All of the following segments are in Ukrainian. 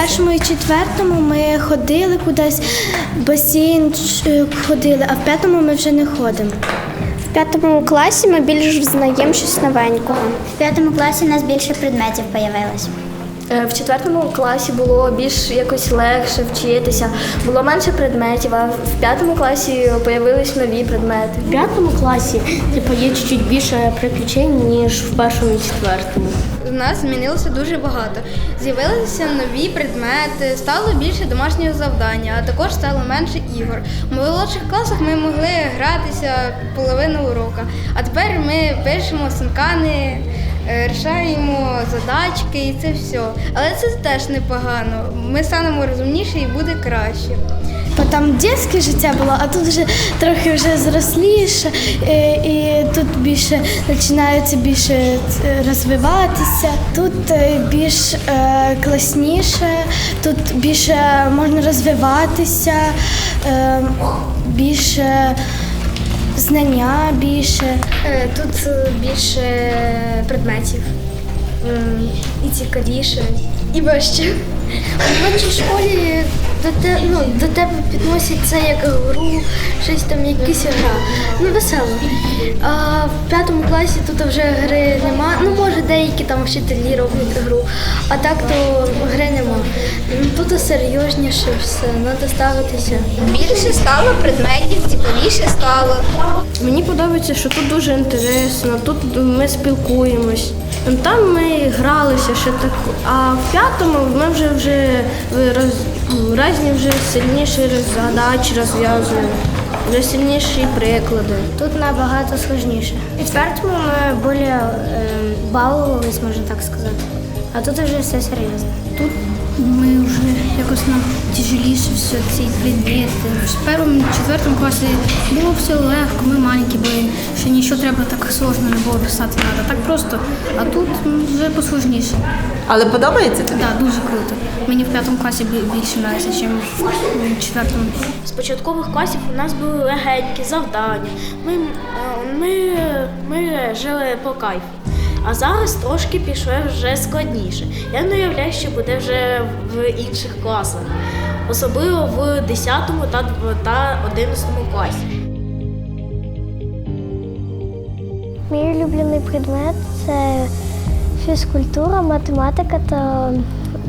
першому і четвертому ми ходили кудись, в басейн ходили, а в п'ятому ми вже не ходимо. В п'ятому класі ми більш взнаємо щось новенького. В п'ятому класі у нас більше предметів появилось. Е, В четвертому класі було більш якось легше вчитися, було менше предметів, а в п'ятому класі появились нові предмети. В п'ятому класі типу, є чуть більше приключень, ніж в першому і четвертому. Нас змінилося дуже багато. З'явилися нові предмети, стало більше домашнього завдання, а також стало менше ігор. У молодших класах ми могли гратися половину урока, а тепер ми пишемо синкани, е, рішаємо задачки і це все. Але це теж непогано. Ми станемо розумніші і буде краще. Бо там дитяче життя було, а тут вже трохи вже зросліше, е, і тут більше починається більше е, розвиватися. Тут е, більш е, класніше, тут більше можна розвиватися, е, більше знання більше. Тут більше предметів і цікавіше, і важче. В нашій школі до, те, ну, до тебе підносять це як гру, щось там, якась гра. Ну, весело. А в п'ятому класі тут вже гри нема. Ну, може, деякі там вчителі роблять гру, а так то гри нема. Ну, Тут серйозніше все, треба ставитися. Більше стало предметів, цікавіше стало. Мені подобається, що тут дуже інтересно, тут ми спілкуємось. Там ми гралися ще так, а в п'ятому ми вже вже роз, разні вже сильніші задачі розв'язуємо, вже сильніші приклади. Тут набагато складніше. У четвертому ми більше е, балувались, можна так сказати. А тут вже все серйозно. Тут ми вже якось нам тяжеліше все ці предмети. В першому, четвертому класі було все легко, ми маленькі були, ще нічого треба так сложно не було писати треба. Так просто. А тут вже посложніше. Але подобається тобі? Так, дуже круто. Мені в п'ятому класі більше подобається, ніж в четвертому. З початкових класів у нас були легенькі завдання. Ми, е, ми, ми жили по кайфу. А зараз трошки пішло вже складніше. Я не уявляю, що буде вже в інших класах, особливо в 10 та, та 11 класі. Мій улюблений предмет це фізкультура, математика та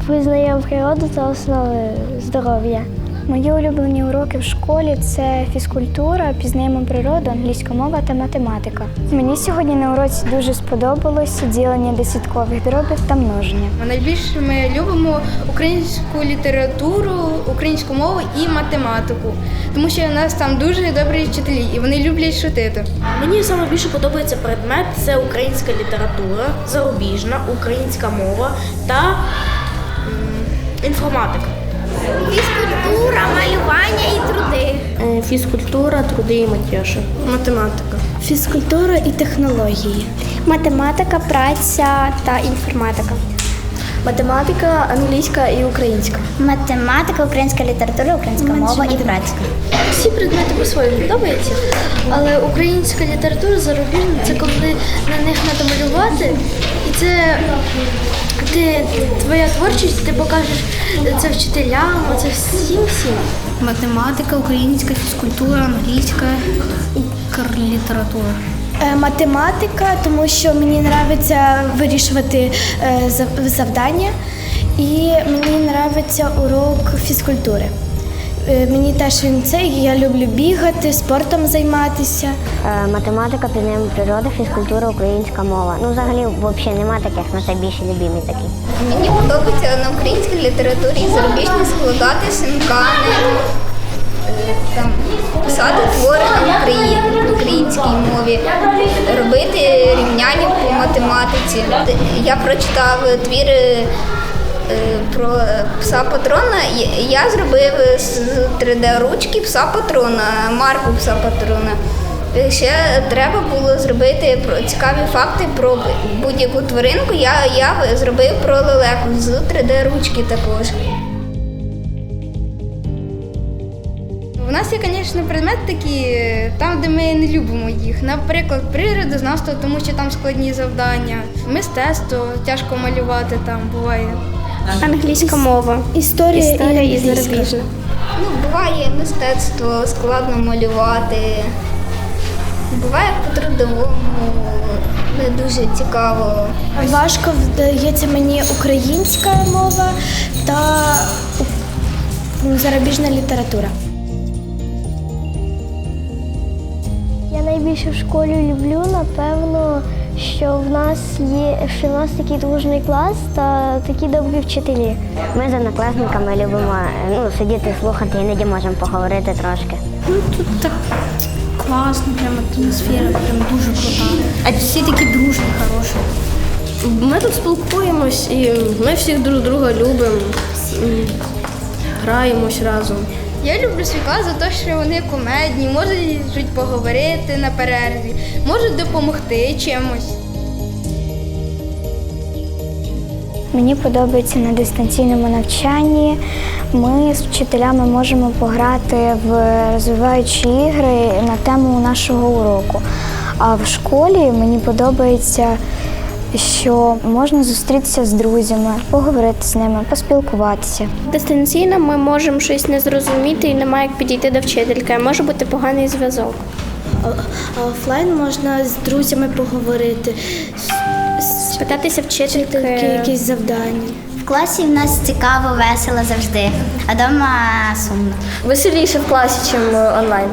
визнаємо природу та основи здоров'я. Мої улюблені уроки в школі це фізкультура, пізнаємо природу, англійська мова та математика. Мені сьогодні на уроці дуже сподобалося ділення десяткових дробів та множення. Найбільше ми любимо українську літературу, українську мову і математику, тому що у нас там дуже добрі вчителі, і вони люблять шутити. Мені саме більше подобається предмет це українська література, зарубіжна, українська мова та м, інформатика. Фізкультура, труди і матєші. Математика. Фізкультура і технології. Математика, праця та інформатика. Математика, англійська і українська. Математика, українська література, українська мова і праця. Всі предмети по-своєму подобаються, але українська література зарубіжна це коли на них треба малювати, і це ти, твоя творчість, ти покажеш це вчителям, це всім всім. Математика, українська фізкультура, англійська, укрлітература. Е, Математика, тому що мені подобається вирішувати е, зав- завдання, і мені подобається урок фізкультури. Е, Мені теж він цей, я люблю бігати, спортом займатися. Е, Математика, пізнаємо природа, фізкультура, українська мова. Ну, взагалі, взагалі нема таких, на це більше любимі такі. Мені подобається на українській літературі зарубіжні складати синкани, е, там, писати твори на Україні, українській мові, робити рівняння по математиці. Я прочитав твіри е, про пса патрона. Я- зробив з 3D-ручки пса патрона, марку пса патрона. Е, Ще треба було зробити цікаві факти про будь-яку тваринку. Я, я зробив про лелеку з 3D-ручки також. У нас є, звісно, предмети такі, е, там, де ми не любимо їх. Наприклад, природознавство, тому що там складні завдання, мистецтво, тяжко малювати там буває. Англійська мова. Історія, Історія і зарубіжна. Ну, буває мистецтво, складно малювати. Буває по-трудовому, не дуже цікаво. Важко вдається мені українська мова та м, зарубіжна література. Я найбільше в школі люблю, напевно, що в нас є, що в нас такий дружний клас та такі добрі вчителі. Ми з однокласниками любимо е, ну, сидіти, слухати, іноді можемо поговорити трошки. Ну тут так класно, прям атмосфера, прям дуже крута. А всі такі дружні, хороші. Ми тут спілкуємось і ми всіх друг друга любимо, граємось разом. Я люблю свій клас за те, що вони комедні, можуть поговорити на перерві, можуть допомогти чимось. Мені подобається на дистанційному навчанні. Ми з вчителями можемо пограти в розвиваючі ігри на тему нашого уроку. А в школі мені подобається, що можна зустрітися з друзями, поговорити з ними, поспілкуватися. Дистанційно ми можемо щось не зрозуміти і немає як підійти до вчительки. Може бути поганий зв'язок. А офлайн можна з друзями поговорити, Спитатися вчительки. якісь завдання. В класі в нас цікаво, весело завжди, а вдома сумно. Веселіше в класі, ніж онлайн.